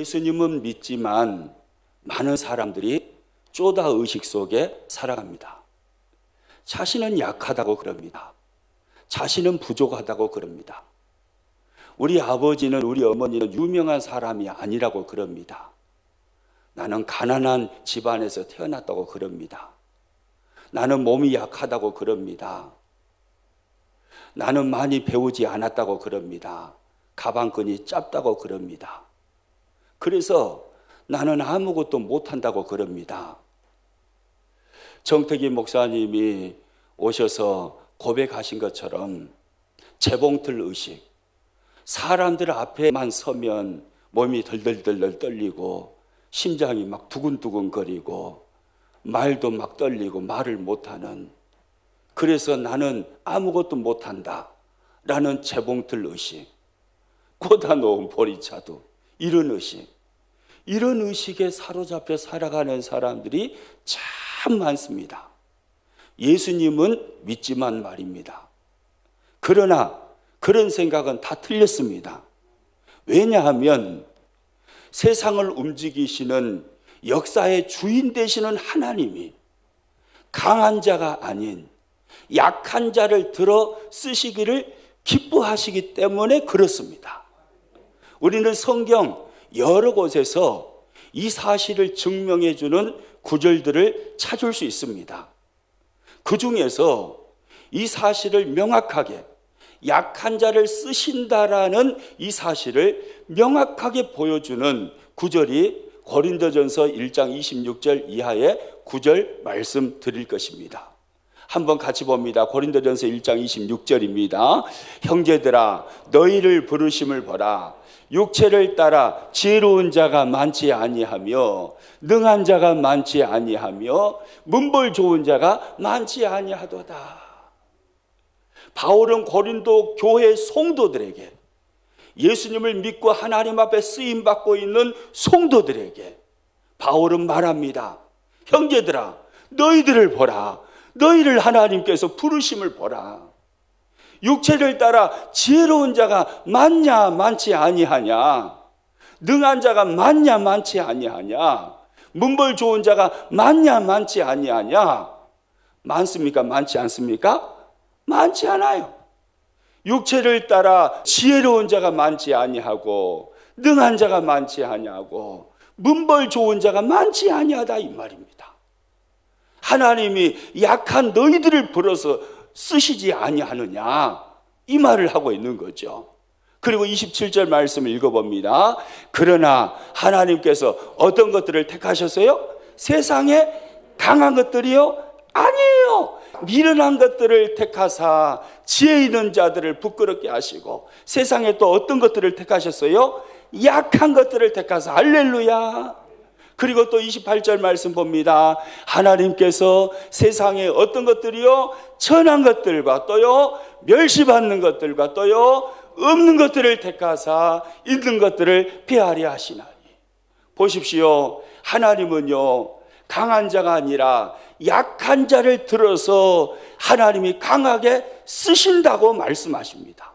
예수님은 믿지만 많은 사람들이 쪼다 의식 속에 살아갑니다. 자신은 약하다고 그럽니다. 자신은 부족하다고 그럽니다. 우리 아버지는 우리 어머니는 유명한 사람이 아니라고 그럽니다. 나는 가난한 집안에서 태어났다고 그럽니다. 나는 몸이 약하다고 그럽니다. 나는 많이 배우지 않았다고 그럽니다. 가방끈이 짧다고 그럽니다. 그래서 나는 아무것도 못한다고 그럽니다. 정택기 목사님이 오셔서 고백하신 것처럼 재봉틀 의식, 사람들 앞에만 서면 몸이 덜덜덜덜 떨리고 심장이 막 두근두근 거리고 말도 막 떨리고 말을 못하는 그래서 나는 아무것도 못한다 라는 재봉틀 의식 꽂아 놓은 보리차도 이런 의식 이런 의식에 사로잡혀 살아가는 사람들이 참 많습니다. 예수님은 믿지만 말입니다. 그러나 그런 생각은 다 틀렸습니다. 왜냐하면 세상을 움직이시는 역사의 주인 되시는 하나님이 강한 자가 아닌 약한 자를 들어 쓰시기를 기뻐하시기 때문에 그렇습니다. 우리는 성경 여러 곳에서 이 사실을 증명해 주는 구절들을 찾을 수 있습니다. 그 중에서 이 사실을 명확하게 약한 자를 쓰신다라는 이 사실을 명확하게 보여주는 구절이 고린도전서 1장 26절 이하의 구절 말씀 드릴 것입니다. 한번 같이 봅니다. 고린도전서 1장 26절입니다. 형제들아 너희를 부르심을 보라. 육체를 따라 지혜로운 자가 많지 아니하며 능한 자가 많지 아니하며 문벌 좋은 자가 많지 아니하도다. 바울은 고린도 교회 성도들에게 예수님을 믿고 하나님 앞에 쓰임 받고 있는 성도들에게 바울은 말합니다. 형제들아, 너희들을 보라. 너희를 하나님께서 부르심을 보라. 육체를 따라 지혜로운 자가 많냐 많지 아니하냐? 능한 자가 많냐 많지 아니하냐? 문벌 좋은 자가 많냐 많지 아니하냐? 많습니까? 많지 않습니까? 많지 않아요. 육체를 따라 지혜로운 자가 많지 아니하고 능한 자가 많지 아니하고 문벌 좋은 자가 많지 아니하다 이 말입니다. 하나님이 약한 너희들을 불어서 쓰시지 아니하느냐 이 말을 하고 있는 거죠. 그리고 27절 말씀을 읽어봅니다. 그러나 하나님께서 어떤 것들을 택하셨어요? 세상에 강한 것들이요? 아니에요. 미련한 것들을 택하사 지혜 있는 자들을 부끄럽게 하시고 세상에 또 어떤 것들을 택하셨어요? 약한 것들을 택하사 할렐루야. 그리고 또 28절 말씀 봅니다. 하나님께서 세상에 어떤 것들이요? 천한 것들과 또요, 멸시받는 것들과 또요, 없는 것들을 택하사 있는 것들을 피하려 하시나니. 보십시오. 하나님은요, 강한 자가 아니라 약한 자를 들어서 하나님이 강하게 쓰신다고 말씀하십니다.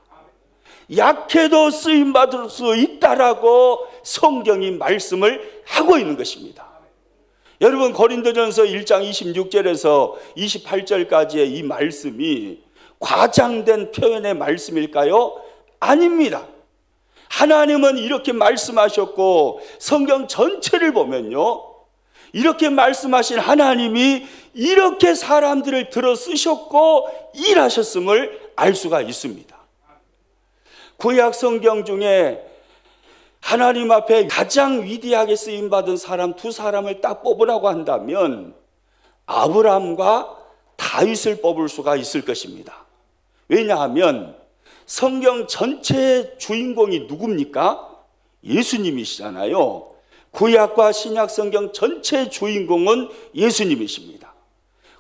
약해도 쓰임 받을 수 있다라고 성경이 말씀을 하고 있는 것입니다. 여러분 고린도전서 1장 26절에서 28절까지의 이 말씀이 과장된 표현의 말씀일까요? 아닙니다. 하나님은 이렇게 말씀하셨고 성경 전체를 보면요. 이렇게 말씀하신 하나님이 이렇게 사람들을 들어 쓰셨고 일하셨음을 알 수가 있습니다. 구약 성경 중에 하나님 앞에 가장 위대하게 쓰임 받은 사람 두 사람을 딱 뽑으라고 한다면 아브라함과 다윗을 뽑을 수가 있을 것입니다. 왜냐하면 성경 전체의 주인공이 누굽니까? 예수님이시잖아요. 구약과 신약 성경 전체 주인공은 예수님이십니다.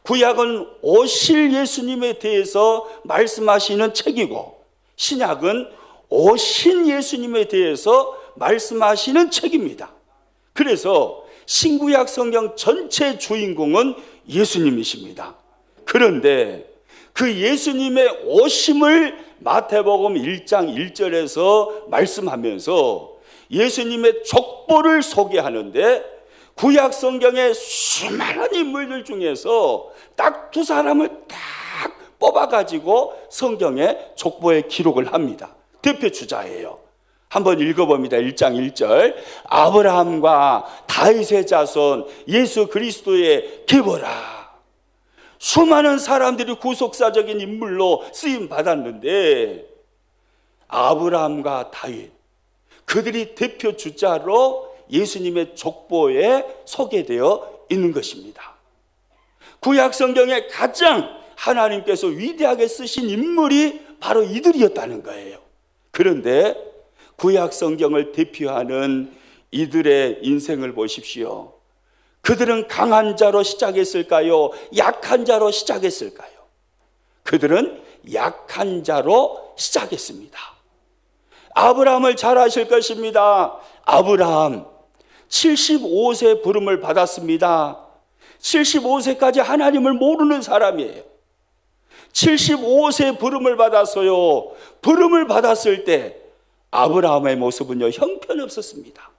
구약은 오실 예수님에 대해서 말씀하시는 책이고 신약은 오신 예수님에 대해서 말씀하시는 책입니다. 그래서 신구약 성경 전체 주인공은 예수님이십니다. 그런데 그 예수님의 오심을 마태복음 1장 1절에서 말씀하면서 예수님의 족보를 소개하는데 구약 성경의 수많은 인물들 중에서 딱 두 사람을 딱 뽑아가지고 성경에 족보에 기록을 합니다. 대표 주자예요. 한번 읽어봅니다. 1장 1절. 아브라함과 다윗의 자손 예수 그리스도의 계보라. 수많은 사람들이 구속사적인 인물로 쓰임 받았는데 아브라함과 다윗 그들이 대표 주자로 예수님의 족보에 소개되어 있는 것입니다. 구약 성경에 가장 하나님께서 위대하게 쓰신 인물이 바로 이들이었다는 거예요. 그런데 구약 성경을 대표하는 이들의 인생을 보십시오. 그들은 강한 자로 시작했을까요? 약한 자로 시작했을까요? 그들은 약한 자로 시작했습니다. 아브라함을 잘 아실 것입니다. 아브라함 75세 부름을 받았습니다. 75세까지 하나님을 모르는 사람이에요. 75세 부름을 받았어요. 부름을 받았을 때 아브라함의 모습은요, 형편없었습니다.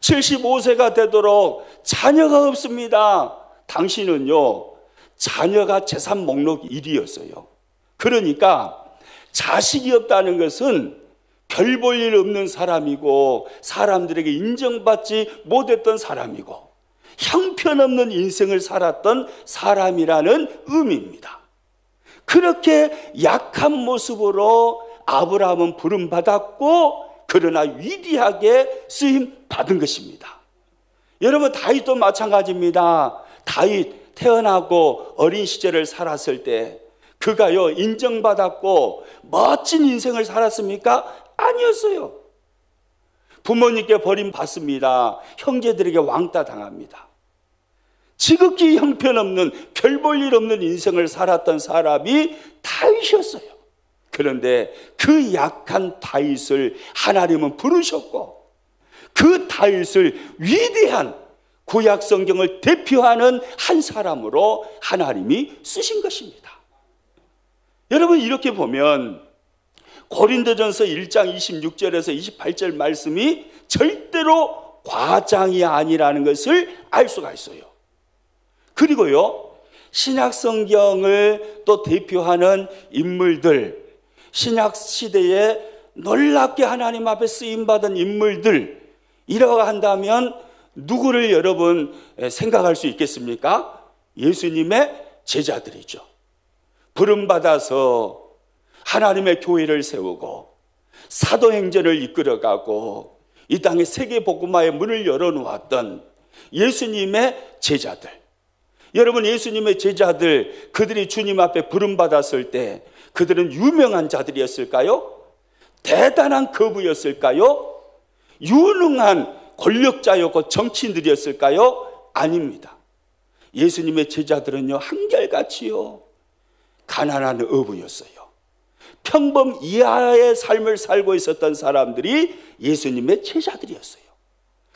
75세가 되도록 자녀가 없습니다. 당신은요, 자녀가 재산 목록 1위였어요. 그러니까 자식이 없다는 것은 별 볼 일 없는 사람이고 사람들에게 인정받지 못했던 사람이고 형편없는 인생을 살았던 사람이라는 의미입니다. 그렇게 약한 모습으로 아브라함은 부름 받았고 그러나 위대하게 쓰임 받은 것입니다. 여러분 다윗도 마찬가지입니다. 다윗 태어나고 어린 시절을 살았을 때 그가요 인정받았고 멋진 인생을 살았습니까? 아니었어요. 부모님께 버림받습니다. 형제들에게 왕따 당합니다. 지극히 형편없는 별 볼 일 없는 인생을 살았던 사람이 다윗이었어요. 그런데 그 약한 다윗을 하나님은 부르셨고 그 다윗을 위대한 구약 성경을 대표하는 한 사람으로 하나님이 쓰신 것입니다. 여러분 이렇게 보면 고린도전서 1장 26절에서 28절 말씀이 절대로 과장이 아니라는 것을 알 수가 있어요. 그리고요. 신약 성경을 또 대표하는 인물들 신약 시대에 놀랍게 하나님 앞에 쓰임 받은 인물들 이라고 한다면 누구를 여러분 생각할 수 있겠습니까? 예수님의 제자들이죠. 부름 받아서 하나님의 교회를 세우고 사도행전을 이끌어가고 이 땅에 세계 복음화의 문을 열어놓았던 예수님의 제자들. 여러분 예수님의 제자들 그들이 주님 앞에 부름 받았을 때 그들은 유명한 자들이었을까요? 대단한 거부였을까요? 유능한 권력자였고 정치인들이었을까요? 아닙니다. 예수님의 제자들은요 한결같이요 가난한 어부였어요. 평범 이하의 삶을 살고 있었던 사람들이 예수님의 제자들이었어요.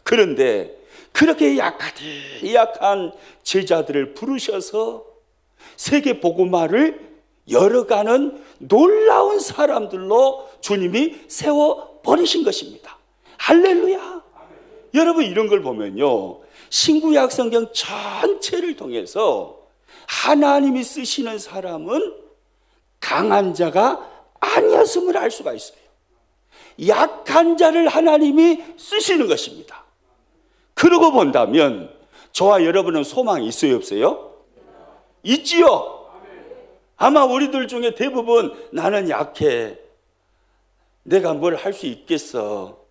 그런데 그렇게 약하디 약한 제자들을 부르셔서 세계 복음화를 열어가는 놀라운 사람들로 주님이 세워 버리신 것입니다. 할렐루야. 여러분 이런 걸 보면요. 신구약 성경 전체를 통해서 하나님이 쓰시는 사람은 강한 자가 아니었음을 알 수가 있어요. 약한 자를 하나님이 쓰시는 것입니다. 그러고 본다면 저와 여러분은 소망이 있어요, 없어요? 있지요. 아마 우리들 중에 대부분 나는 약해. 내가 뭘 할 수 있겠어.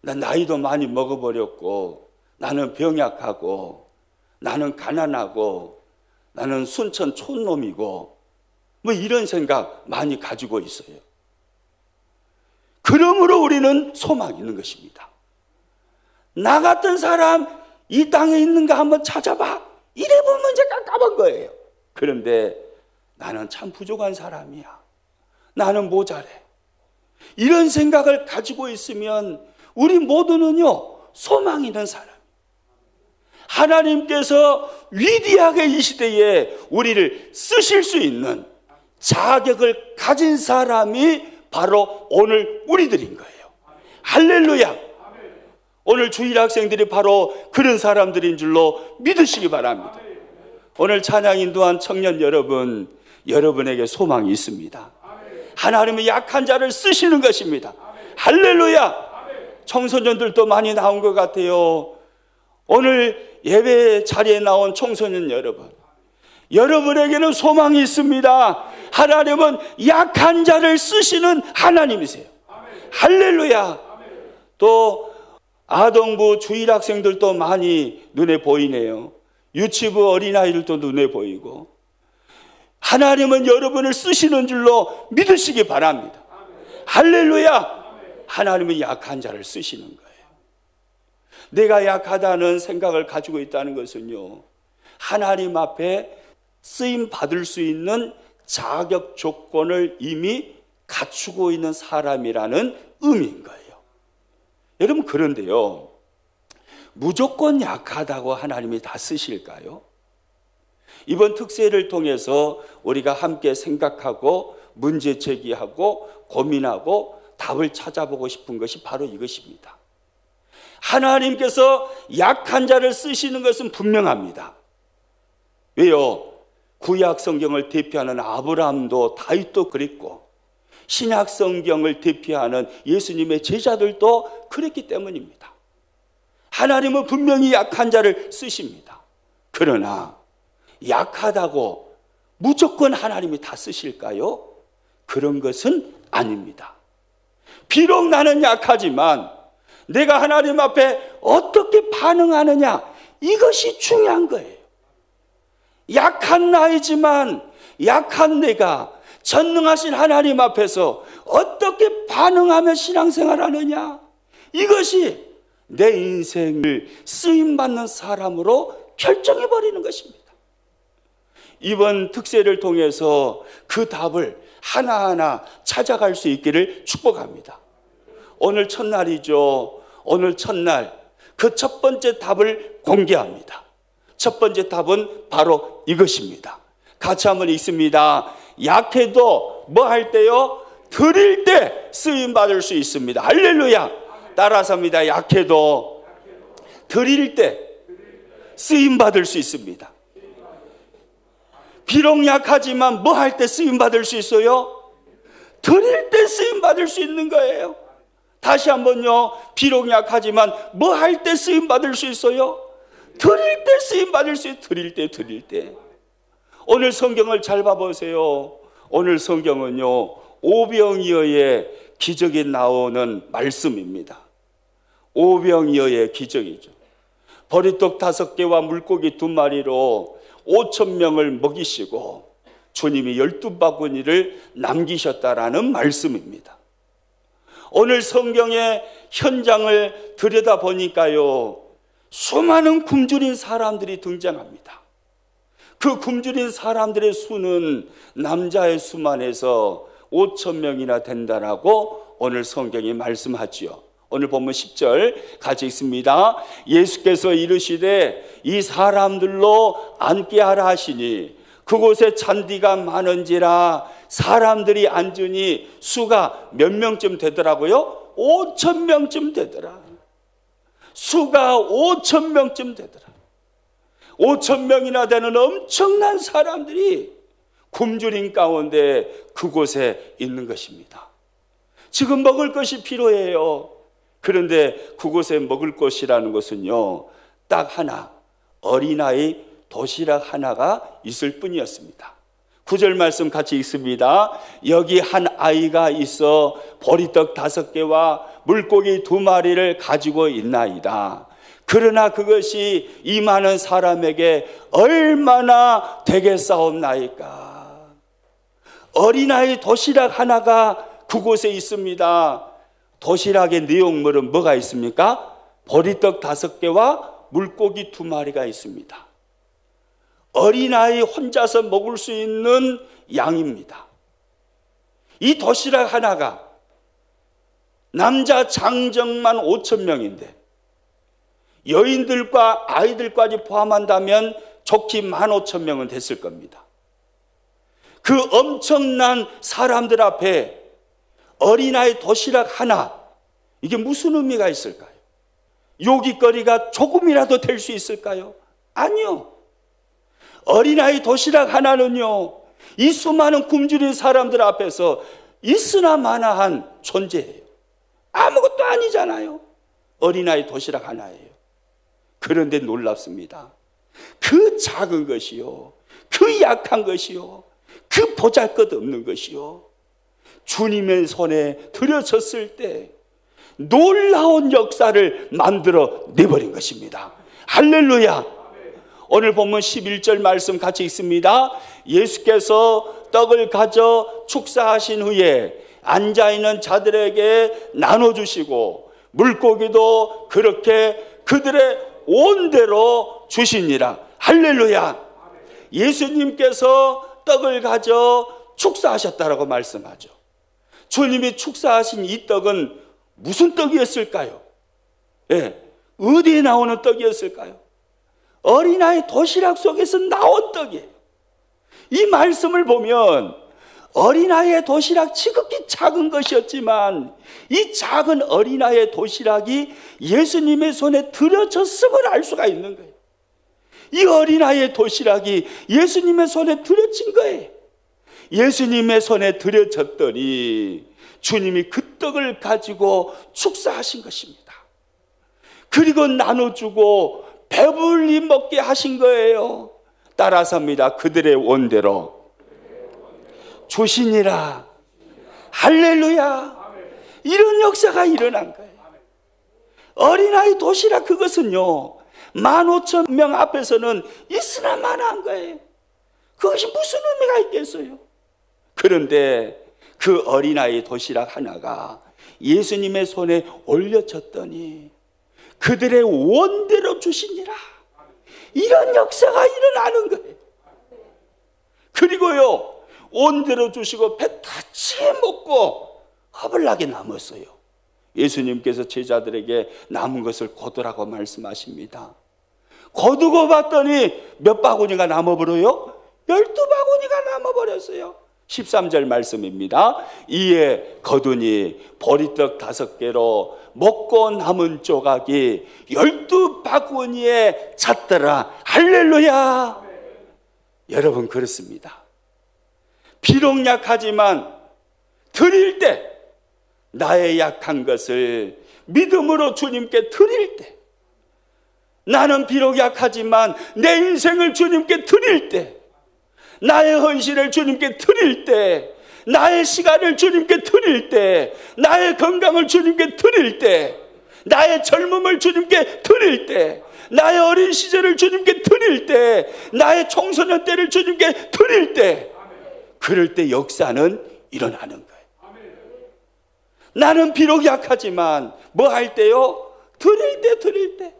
난 나이도 많이 먹어버렸고, 나는 병약하고, 나는 가난하고, 나는 순천 촌놈이고, 뭐 이런 생각 많이 가지고 있어요. 그러므로 우리는 소망이 있는 것입니다. 나 같은 사람 이 땅에 있는가 한번 찾아봐. 이래 보면 이제 깜깜한 거예요. 그런데 나는 참 부족한 사람이야. 나는 모자래. 이런 생각을 가지고 있으면 우리 모두는요, 소망 있는 사람. 하나님께서 위대하게 이 시대에 우리를 쓰실 수 있는 자격을 가진 사람이 바로 오늘 우리들인 거예요. 할렐루야. 오늘 주일 학생들이 바로 그런 사람들인 줄로 믿으시기 바랍니다. 오늘 찬양 인도한 청년 여러분, 여러분에게 소망이 있습니다. 하나님은 약한 자를 쓰시는 것입니다. 할렐루야! 청소년들도 많이 나온 것 같아요. 오늘 예배 자리에 나온 청소년 여러분, 여러분에게는 소망이 있습니다. 하나님은 약한 자를 쓰시는 하나님이세요. 할렐루야! 또 아동부 주일 학생들도 많이 눈에 보이네요. 유치부 어린아이들도 눈에 보이고 하나님은 여러분을 쓰시는 줄로 믿으시기 바랍니다. 할렐루야! 하나님은 약한 자를 쓰시는 거예요. 내가 약하다는 생각을 가지고 있다는 것은요, 하나님 앞에 쓰임 받을 수 있는 자격 조건을 이미 갖추고 있는 사람이라는 의미인 거예요. 여러분, 그런데요, 무조건 약하다고 하나님이 다 쓰실까요? 이번 특세를 통해서 우리가 함께 생각하고 문제 제기하고 고민하고 답을 찾아보고 싶은 것이 바로 이것입니다. 하나님께서 약한 자를 쓰시는 것은 분명합니다. 왜요? 구약 성경을 대표하는 아브라함도 다윗도 그랬고 신약 성경을 대표하는 예수님의 제자들도 그랬기 때문입니다. 하나님은 분명히 약한 자를 쓰십니다. 그러나 약하다고 무조건 하나님이 다 쓰실까요? 그런 것은 아닙니다. 비록 나는 약하지만 내가 하나님 앞에 어떻게 반응하느냐 이것이 중요한 거예요. 약한 나이지만 약한 내가 전능하신 하나님 앞에서 어떻게 반응하며 신앙생활 하느냐 이것이 내 인생을 쓰임받는 사람으로 결정해 버리는 것입니다. 이번 특세를 통해서 그 답을 하나하나 찾아갈 수 있기를 축복합니다. 오늘 첫날이죠. 오늘 첫날 그 첫 번째 답을 공개합니다. 첫 번째 답은 바로 이것입니다. 같이 한번 읽습니다. 약해도 뭐 할 때요? 드릴 때 쓰임 받을 수 있습니다. 할렐루야. 따라서 합니다. 약해도 드릴 때 쓰임 받을 수 있습니다. 비록 약하지만 뭐 할 때 쓰임 받을 수 있어요? 드릴 때 쓰임 받을 수 있는 거예요. 다시 한번요. 비록 약하지만 뭐 할 때 쓰임 받을 수 있어요? 드릴 때 쓰임 받을 수 있어요. 드릴 때 드릴 때. 오늘 성경을 잘 봐보세요. 오늘 성경은요. 오병이어의 기적이 나오는 말씀입니다. 오병이어의 기적이죠. 버리떡 다섯 개와 물고기 두 마리로 오천 명을 먹이시고 주님이 열두 바구니를 남기셨다라는 말씀입니다. 오늘 성경의 현장을 들여다 보니까요, 수많은 굶주린 사람들이 등장합니다. 그 굶주린 사람들의 수는 남자의 수만 해서 5천 명이나 된다라고 오늘 성경이 말씀하지요. 오늘 본문 10절 같이 읽습니다. 예수께서 이르시되 이 사람들로 앉게 하라 하시니 그곳에 잔디가 많은지라 사람들이 앉으니 수가 몇 명쯤 되더라고요? 5천 명쯤 되더라. 수가 5천 명쯤 되더라. 5천 명이나 되는 엄청난 사람들이 굶주린 가운데 그곳에 있는 것입니다. 지금 먹을 것이 필요해요. 그런데 그곳에 먹을 것이라는 것은요, 딱 하나, 어린아이 도시락 하나가 있을 뿐이었습니다. 구절 말씀 같이 읽습니다. 여기 한 아이가 있어 보리떡 다섯 개와 물고기 두 마리를 가지고 있나이다. 그러나 그것이 이 많은 사람에게 얼마나 되겠사옵나이까. 어린아이 도시락 하나가 그곳에 있습니다. 도시락의 내용물은 뭐가 있습니까? 보리떡 다섯 개와 물고기 두 마리가 있습니다. 어린아이 혼자서 먹을 수 있는 양입니다. 이 도시락 하나가 남자 장정만 5천 명인데 여인들과 아이들까지 포함한다면 좋기 1만 5천 명은 됐을 겁니다. 그 엄청난 사람들 앞에 어린아이 도시락 하나 이게 무슨 의미가 있을까요? 요깃거리가 조금이라도 될 수 있을까요? 아니요. 어린아이 도시락 하나는요, 이 수많은 굶주린 사람들 앞에서 있으나 마나한 존재예요. 아무것도 아니잖아요. 어린아이 도시락 하나예요. 그런데 놀랍습니다. 그 작은 것이요. 그 약한 것이요. 그 보잘 것 없는 것이요. 주님의 손에 들여졌을 때 놀라운 역사를 만들어 내버린 것입니다. 할렐루야. 오늘 보면 11절 말씀 같이 있습니다. 예수께서 떡을 가져 축사하신 후에 앉아 있는 자들에게 나눠 주시고 물고기도 그렇게 그들의 온대로 주시니라. 할렐루야. 예수님께서 떡을 가져 축사하셨다라고 말씀하죠. 주님이 축사하신 이 떡은 무슨 떡이었을까요? 예. 어디에 나오는 떡이었을까요? 어린아이 도시락 속에서 나온 떡이에요. 이 말씀을 보면 어린아이의 도시락 지극히 작은 것이었지만 이 작은 어린아이의 도시락이 예수님의 손에 들여졌음을 알 수가 있는 거예요. 이 어린아이의 도시락이 예수님의 손에 들여진 거예요. 예수님의 손에 들여졌더니 주님이 그 떡을 가지고 축사하신 것입니다. 그리고 나눠주고 배불리 먹게 하신 거예요. 따라서입니다. 그들의 원대로 주시니라. 할렐루야. 이런 역사가 일어난 거예요. 어린아이 도시락 그것은요. 만 오천 명 앞에서는 있으나 마나한 거예요. 그것이 무슨 의미가 있겠어요? 그런데 그 어린아이 도시락 하나가 예수님의 손에 올려졌더니 그들의 원대로 주시니라. 이런 역사가 일어나는 거예요. 그리고요, 온대로 주시고 배 다치 먹고 허벌나게 남았어요. 예수님께서 제자들에게 남은 것을 거두라고 말씀하십니다. 거두고 봤더니 몇 바구니가 남아버려요? 열두 바구니가 남아버렸어요. 13절 말씀입니다. 이에 거두니 보리떡 다섯 개로 먹고 남은 조각이 열두 바구니에 찼더라. 할렐루야! 여러분, 그렇습니다. 비록 약하지만 드릴 때 나의 약한 것을 믿음으로 주님께 드릴 때 나는 비록 약하지만 내 인생을 주님께 드릴 때 나의 헌신을 주님께 드릴 때, 나의 시간을 주님께 드릴 때, 나의 건강을 주님께 드릴 때, 나의 젊음을 주님께 드릴 때, 나의 어린 시절을 주님께 드릴 때, 나의 청소년 때를 주님께 드릴 때, 그럴 때 역사는 일어나는 거예요. 나는 비록 약하지만 뭐 할 때요? 드릴 때, 드릴 때.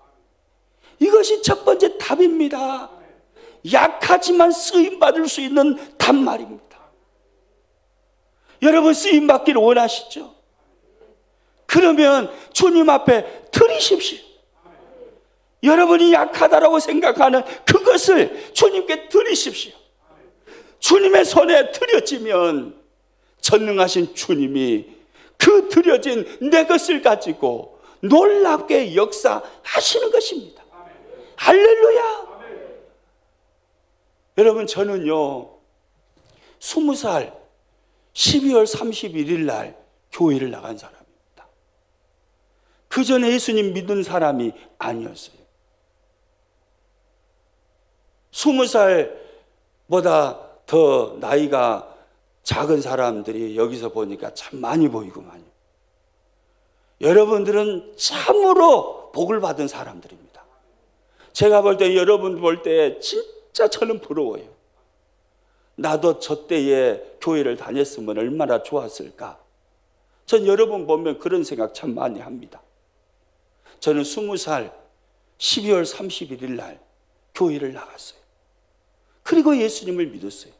이것이 첫 번째 답입니다. 약하지만 쓰임 받을 수 있는 단말입니다. 여러분 쓰임 받기를 원하시죠? 그러면 주님 앞에 드리십시오. 여러분이 약하다라고 생각하는 그것을 주님께 드리십시오. 주님의 손에 드려지면 전능하신 주님이 그 드려진 내 것을 가지고 놀랍게 역사하시는 것입니다. 할렐루야! 여러분 저는요 20살 12월 31일 날 교회를 나간 사람입니다. 그 전에 예수님 믿은 사람이 아니었어요. 20살보다 더 나이가 작은 사람들이 여기서 보니까 참 많이 보이구만요. 여러분들은 참으로 복을 받은 사람들입니다. 제가 볼 때 여러분 볼 때 진짜 진짜 저는 부러워요. 나도 저 때에 교회를 다녔으면 얼마나 좋았을까. 전 여러분 보면 그런 생각 참 많이 합니다. 저는 스무 살 12월 31일 날 교회를 나갔어요. 그리고 예수님을 믿었어요.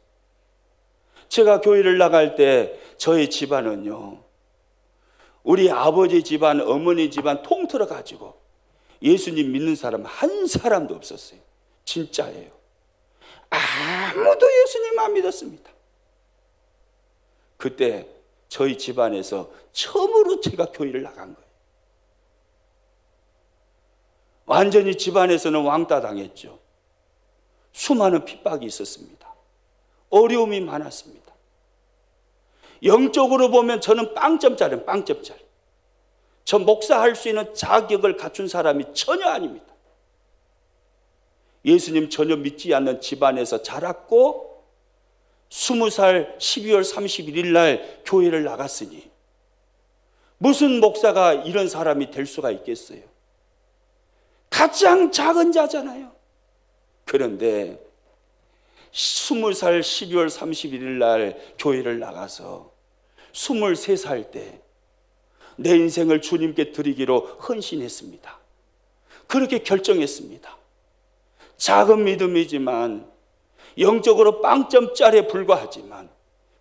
제가 교회를 나갈 때 저희 집안은요, 우리 아버지 집안, 어머니 집안 통틀어 가지고 예수님 믿는 사람 한 사람도 없었어요. 진짜예요. 아무도 예수님 안 믿었습니다. 그때 저희 집안에서 처음으로 제가 교회를 나간 거예요. 완전히 집안에서는 왕따 당했죠. 수많은 핍박이 있었습니다. 어려움이 많았습니다. 영적으로 보면 저는 빵점짜리, 빵점짜리. 저 목사할 수 있는 자격을 갖춘 사람이 전혀 아닙니다. 예수님 전혀 믿지 않는 집안에서 자랐고, 20살 12월 31일 날 교회를 나갔으니, 무슨 목사가 이런 사람이 될 수가 있겠어요? 가장 작은 자잖아요. 그런데 20살 12월 31일 날 교회를 나가서 23살 때 내 인생을 주님께 드리기로 헌신했습니다. 그렇게 결정했습니다. 작은 믿음이지만 영적으로 빵점짜리에 불과하지만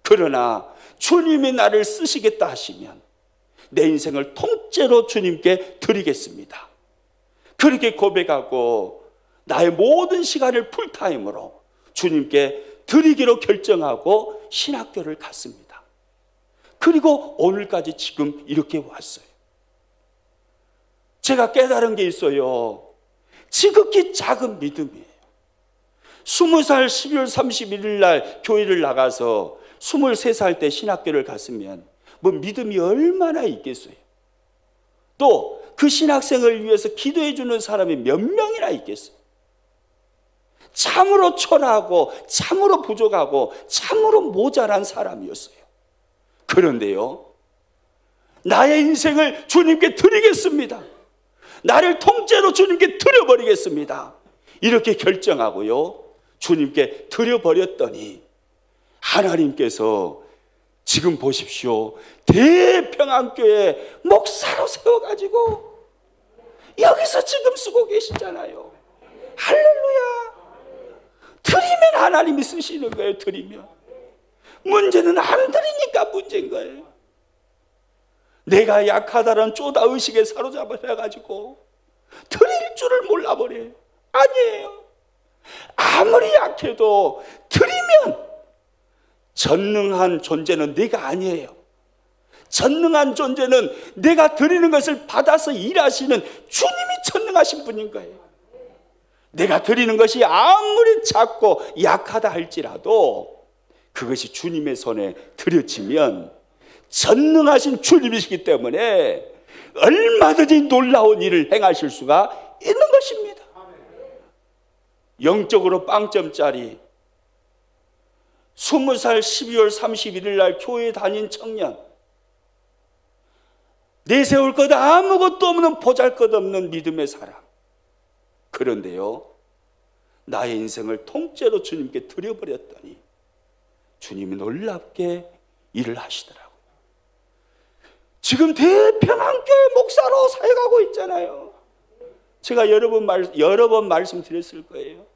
그러나 주님이 나를 쓰시겠다 하시면 내 인생을 통째로 주님께 드리겠습니다. 그렇게 고백하고 나의 모든 시간을 풀타임으로 주님께 드리기로 결정하고 신학교를 갔습니다. 그리고 오늘까지 지금 이렇게 왔어요. 제가 깨달은 게 있어요. 지극히 작은 믿음이에요. 20살 12월 31일 날 교회를 나가서 23살 때 신학교를 갔으면 뭐 믿음이 얼마나 있겠어요. 또 그 신학생을 위해서 기도해 주는 사람이 몇 명이나 있겠어요. 참으로 초라하고 참으로 부족하고 참으로 모자란 사람이었어요. 그런데요. 나의 인생을 주님께 드리겠습니다. 나를 통째로 주님께 드려버리겠습니다. 이렇게 결정하고요. 주님께 드려버렸더니 하나님께서 지금 보십시오. 대평안교회 목사로 세워가지고 여기서 지금 쓰고 계시잖아요. 할렐루야. 드리면 하나님이 쓰시는 거예요. 드리면. 문제는 안 드리니까 문제인 거예요. 내가 약하다는 쪼다 의식에 사로잡혀가지고 드릴 줄을 몰라버려요. 아니에요. 아무리 약해도 드리면 전능한 존재는 내가 아니에요. 전능한 존재는 내가 드리는 것을 받아서 일하시는 주님이 전능하신 분인 거예요. 내가 드리는 것이 아무리 작고 약하다 할지라도 그것이 주님의 손에 들여치면 전능하신 주님이시기 때문에 얼마든지 놀라운 일을 행하실 수가 있는 것입니다. 영적으로 빵점짜리 20살 12월 31일 날 교회 다닌 청년. 내세울 것 아무것도 없는 보잘 것 없는 믿음의 사람. 그런데요 나의 인생을 통째로 주님께 드려버렸더니 주님이 놀랍게 일을 하시더라고요 지금 대평안교회 목사로 사역하고 있잖아요 제가 여러 번, 말, 여러 번 말씀드렸을 거예요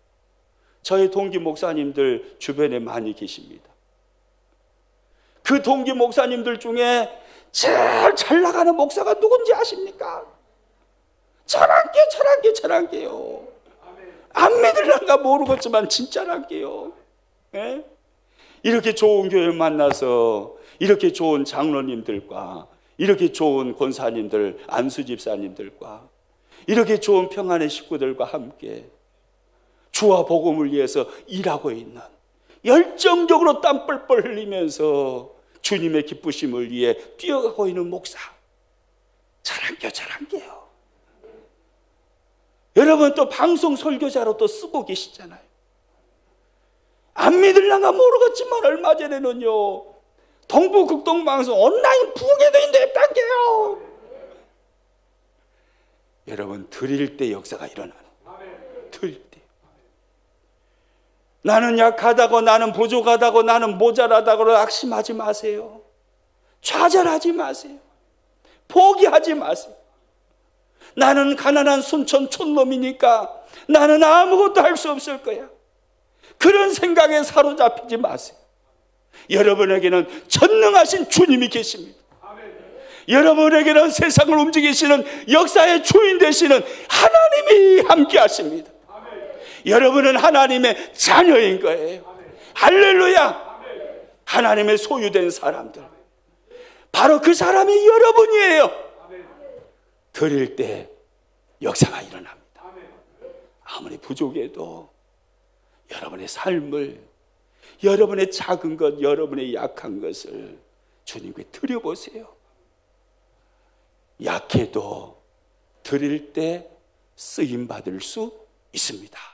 저희 동기 목사님들 주변에 많이 계십니다. 그 동기 목사님들 중에 제일 잘 나가는 목사가 누군지 아십니까? 저랑게, 저랑게, 저랑게요. 안 믿을란가 모르겠지만 진짜란게요. 예? 이렇게 좋은 교회 만나서 이렇게 좋은 장로님들과 이렇게 좋은 권사님들, 안수 집사님들과 이렇게 좋은 평안의 식구들과 함께 주와 복음을 위해서 일하고 있는 열정적으로 땀 뻘뻘 흘리면서 주님의 기쁘심을 위해 뛰어가고 있는 목사. 잘한겨, 잘한겨요. 여러분 또 방송 설교자로 또 쓰고 계시잖아요. 안 믿을랑가 모르겠지만 얼마 전에는요. 동부 극동 방송 온라인 부흥회도 있는데 딴게요. 여러분 드릴 때 역사가 일어나는. 드릴 때. 나는 약하다고 나는 부족하다고 나는 모자라다고 악심하지 마세요. 좌절하지 마세요. 포기하지 마세요. 나는 가난한 순천 촌놈이니까 나는 아무것도 할 수 없을 거야. 그런 생각에 사로잡히지 마세요. 여러분에게는 전능하신 주님이 계십니다. 여러분에게는 세상을 움직이시는 역사의 주인 되시는 하나님이 함께 하십니다. 여러분은 하나님의 자녀인 거예요. 할렐루야. 하나님의 소유된 사람들. 바로 그 사람이 여러분이에요. 드릴 때 역사가 일어납니다. 아무리 부족해도 여러분의 삶을 여러분의 작은 것, 여러분의 약한 것을 주님께 드려보세요. 약해도 드릴 때 쓰임 받을 수 있습니다.